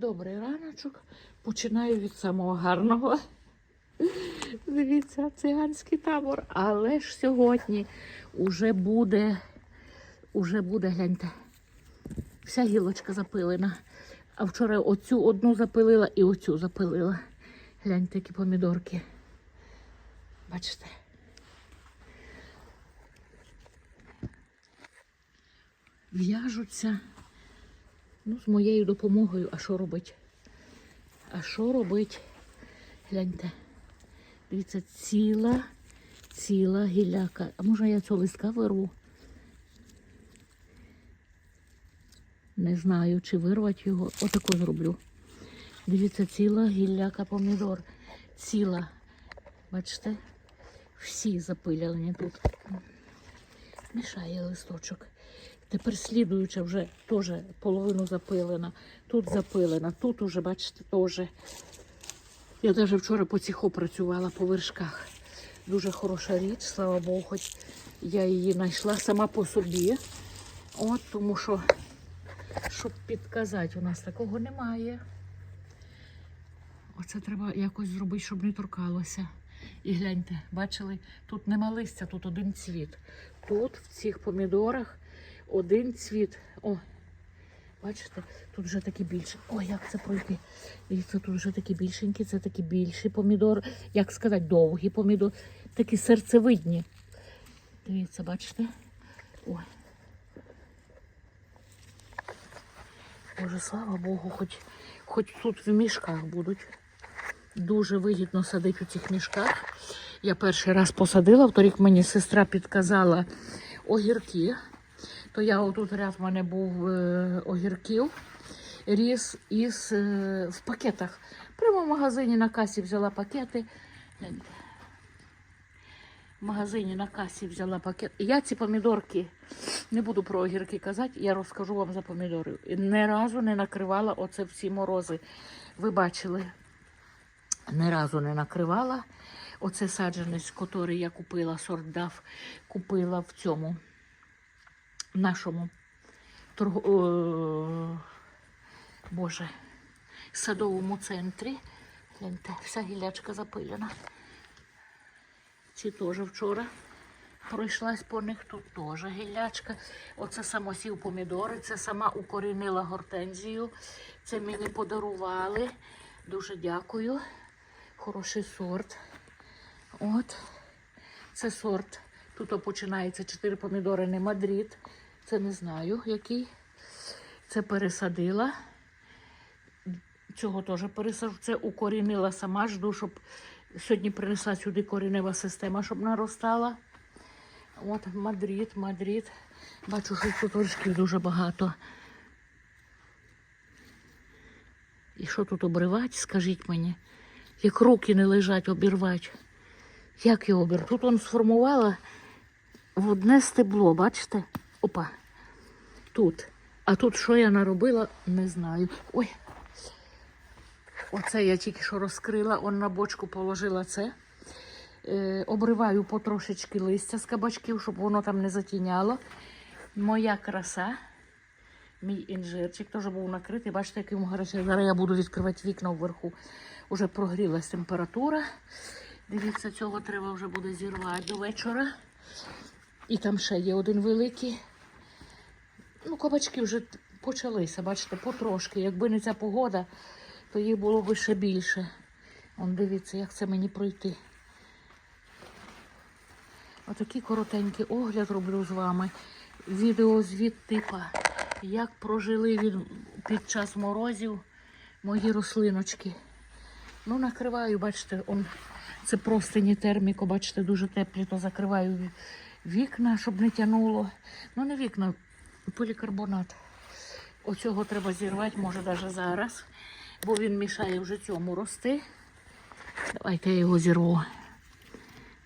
Добрий раночок. Починаю від самого гарного. Дивіться, циганський табор. Але ж сьогодні уже буде, уже буде, гляньте, вся гілочка запилена. А вчора оцю одну запилила і оцю запилила. Гляньте, які помідорки. Бачите? В'яжуться. Ну, з моєю допомогою, а що робить? А що робить? Гляньте. Дивіться, ціла, ціла гіляка. А може я цього листка вирву? Не знаю, чи вирвати його. Отако зроблю. Дивіться, ціла гілляка помідор. Ціла. Бачите? Всі запилені тут. Мішає листочок. Тепер слідуюча вже теж половину запилена. Тут запилена, тут уже, бачите, теж. Я навіть вчора по цеху працювала по вершках. Дуже хороша річ, слава Богу, хоч я її знайшла сама по собі. От, тому що, щоб підказати, у нас такого немає. Оце треба якось зробити, щоб не торкалося. І гляньте, бачили, тут нема листя, тут один цвіт. Тут в цих помідорах один цвіт. О, бачите, тут вже такі більші. О, як це пройти? Дивіться, тут вже такі більшенькі, це такі більші помідори. Як сказати, довгі помідори, такі серцевидні. Дивіться, бачите? Ой. Боже, слава Богу, хоч, хоч тут в мішках будуть. Дуже вигідно садити у цих мішках. Я перший раз посадила, вторік мені сестра підказала огірки. То я отут ряд в мене був е, огірків, ріс із е, в пакетах. Прямо в магазині на касі взяла пакети. В магазині на касі взяла пакет. Я ці помідорки не буду про огірки казати, я розкажу вам за помідори. Ні разу не накривала оце всі морози. Ви бачили, ні разу не накривала. Оце саджанець, який я купила, сорт дав, купила в цьому нашому торг... о, Боже, садовому центрі. Гляньте, вся гілячка запилена. Ці теж вчора пройшлась по них, тут теж гілячка. Оце самосів помідори, це сама укорінила гортензію. Це мені подарували. Дуже дякую. Хороший сорт. От. Це сорт. Тут починається 4 помідори, не Мадрид. Це не знаю який. Це пересадила. Цього теж пересаджу. Це укорінила сама. Жду, щоб сьогодні принесла сюди корінева система, щоб наростала. От Мадрид, Мадрид. Бачу, що тут горшків дуже багато. І що тут обривати, скажіть мені, як руки не лежать, обірвати. Як його обір? Тут он сформувала в одне стебло, бачите? Опа. Тут. А тут що я наробила, не знаю. Ой. Оце я тільки що розкрила, он на бочку положила це. Е, обриваю потрошечки листя з кабачків, щоб воно там не затіняло. Моя краса. Мій інжирчик теж був накритий. Бачите, який гарячий. Зараз я буду відкривати вікна вверху. Уже прогрілась температура. Дивіться, цього треба вже буде зірвати до вечора. І там ще є один великий. Ну, кабачки вже почалися, бачите, потрошки. Якби не ця погода, то їх було б ще більше. Он дивіться, як це мені пройти. Отакий коротенький огляд роблю з вами. Відеозвіт типа, як прожили від, під час морозів мої рослиночки. Ну, накриваю, бачите, он, це простині терміко, бачите, дуже теплі, то закриваю вікна, щоб не тянуло. Ну, не вікна, полікарбонат. Оцього треба зірвати, може навіть зараз, бо він мішає вже цьому рости. Давайте я його зірву.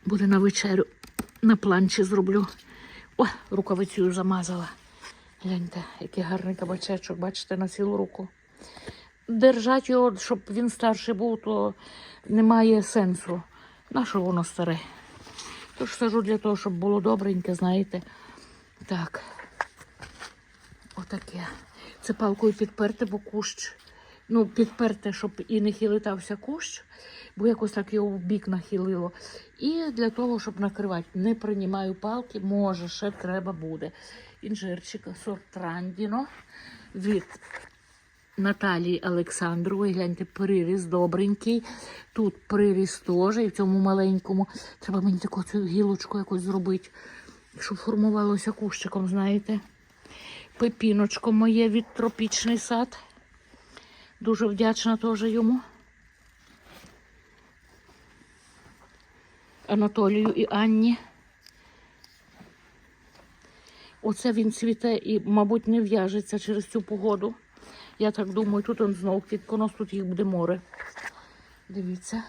Буде на вечерю. На планчі зроблю. О, рукавицею замазала. Гляньте, який гарний кабачечок, бачите, на цілу руку. Держать його, щоб він старший був, то немає сенсу. На що воно старе? Тож сажу для того, щоб було добреньке, знаєте. Так. Отаке. Це палкою підперти, бо кущ ну, підперте, щоб і не хилитався кущ, бо якось так його в бік нахилило. І для того, щоб накривати, не приймаю палки, може, ще треба буде. Інжирчик сорт Трандіно від Наталії Олександрової. Гляньте, приріс добренький. Тут приріс теж, і в цьому маленькому. Треба мені таку цю гілочку якось зробити, щоб формувалося кущиком, знаєте. Пепіночко моє від тропічний сад. Дуже вдячна теж йому. Анатолію і Анні. Оце він цвіте і, мабуть, не в'яжеться через цю погоду. Я так думаю, тут он знов квітконос, тут їх буде море. Дивіться.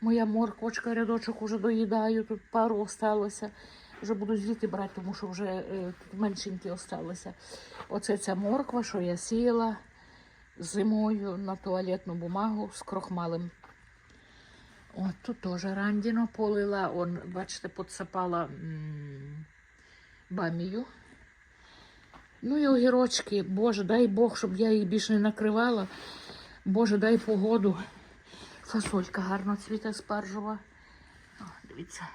Моя морквочка, рядочок уже доїдаю, тут пару осталося. Вже буду звідти брати, тому що вже е, тут меншенькі осталися. Оце ця морква, що я сіяла зимою на туалетну бумагу з крохмалем. От тут теж рандіно полила, он, бачите, підсипала м, бамію. Ну і огірочки, Боже, дай Бог, щоб я їх більше не накривала. Боже, дай погоду. Фасолька гарно цвіте спаржова. О, дивіться.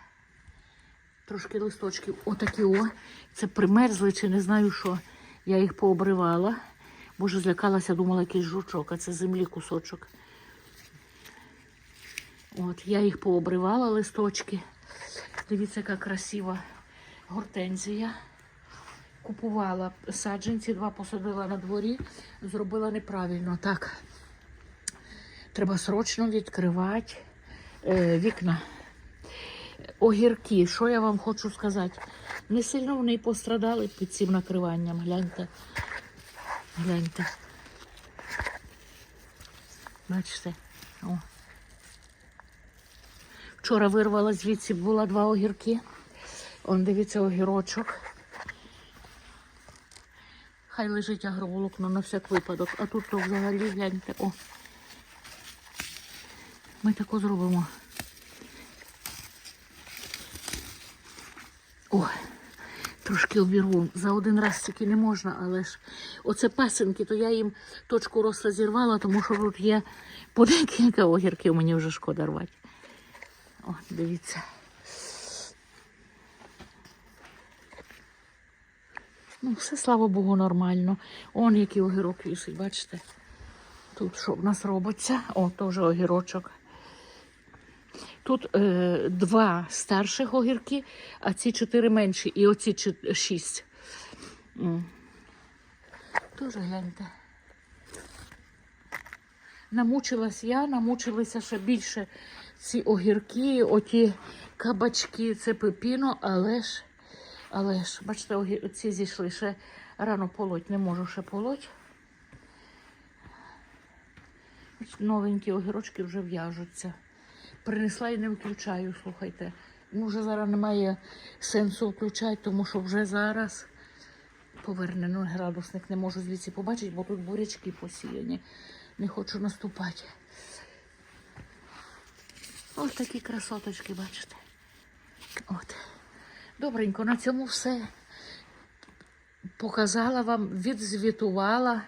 Трошки листочків. Отакі о. Це примерзли чи не знаю що. Я їх пообривала. Боже, злякалася, думала, якийсь жучок, а це землі кусочок. От, я їх пообривала листочки. Дивіться, яка красива гортензія. Купувала саджанці, два посадила на дворі, зробила неправильно. Так, треба срочно відкривати е, вікна. Огірки, що я вам хочу сказати? Не сильно вони пострадали під цим накриванням. Гляньте. Гляньте. Бачите? О. Вчора вирвала звідси, було два огірки. Он дивіться огірочок. Хай лежить агроволокно на всяк випадок. А тут то взагалі гляньте. О. Ми тако зробимо. О, трошки обірву. За один раз тільки не можна, але ж оце пасинки, то я їм точку росла зірвала, тому що тут є по огірків, мені вже шкода рвати. О, дивіться. Ну, все, слава Богу, нормально. Он який огірок вісить, бачите? Тут що в нас робиться? О, теж огірочок. Тут е, два старших огірки, а ці чотири менші, і оці шість. Тоже гляньте. Намучилась я, намучилися ще більше ці огірки, оті кабачки, це пепіно, але ж, але ж, бачите, огі- ці зійшли ще рано полоть, не можу ще полоть. Новенькі огірочки вже в'яжуться. Принесла і не включаю, слухайте. Ну, вже зараз немає сенсу включати, тому що вже зараз поверне ну, градусник не можу звідси побачити, бо тут бурячки посіяні. Не хочу наступати. Ось такі красоточки, бачите. От. Добренько, на цьому все. Показала вам, відзвітувала,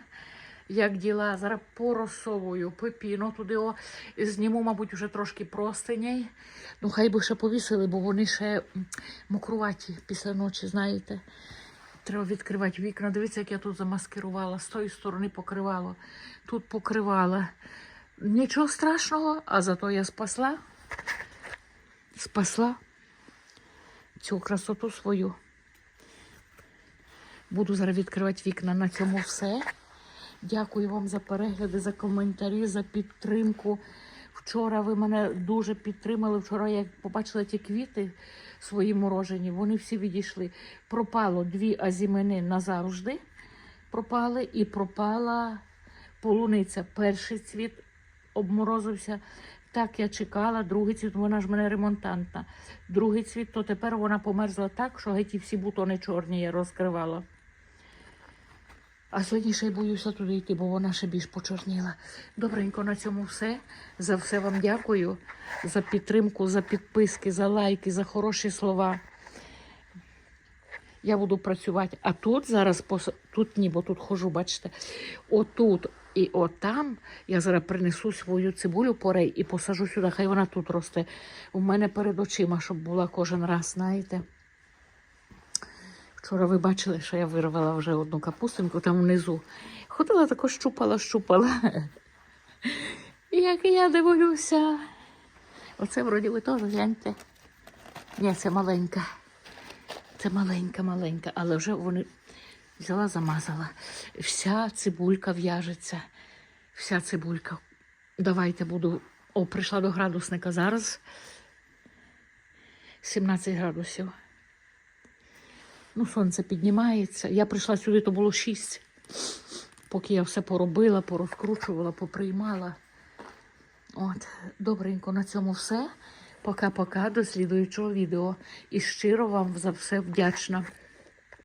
як діла. Зараз поросовую пепіно туди. О, зніму, мабуть, вже трошки простиней. Ну, хай би ще повісили, бо вони ще мокруваті після ночі, знаєте. Треба відкривати вікна. Дивіться, як я тут замаскирувала. З тої сторони покривало. Тут покривала. Нічого страшного, а зато я спасла. Спасла цю красоту свою. Буду зараз відкривати вікна. На цьому все. Дякую вам за перегляди, за коментарі, за підтримку. Вчора ви мене дуже підтримали. Вчора я побачила ті квіти свої морожені, вони всі відійшли. Пропало дві азімени назавжди. Пропали і пропала полуниця. Перший цвіт обморозився. Так я чекала, другий цвіт, вона ж мене ремонтантна. Другий цвіт, то тепер вона померзла так, що геть і всі бутони чорні я розкривала. А сьогодні ще й боюся туди йти, бо вона ще більш почорніла. Добренько на цьому все. За все вам дякую. За підтримку, за підписки, за лайки, за хороші слова. Я буду працювати. А тут зараз тут ні, бо тут хожу, бачите. Отут І от там я зараз принесу свою цибулю порей і посажу сюди, хай вона тут росте. У мене перед очима, щоб була кожен раз, знаєте. Вчора ви бачили, що я вирвала вже одну капустинку там внизу. Ходила також щупала, щупала. Як я дивлюся. Оце вроді ви теж гляньте. Ні, це маленька. Це маленька, маленька, але вже вони взяла, замазала. Вся цибулька в'яжеться. Вся цибулька. Давайте буду. О, прийшла до градусника зараз. 17 градусів. Ну, сонце піднімається. Я прийшла сюди, то було 6. Поки я все поробила, порозкручувала, поприймала. От, добренько, на цьому все. Пока-пока, до слідуючого відео. І щиро вам за все вдячна.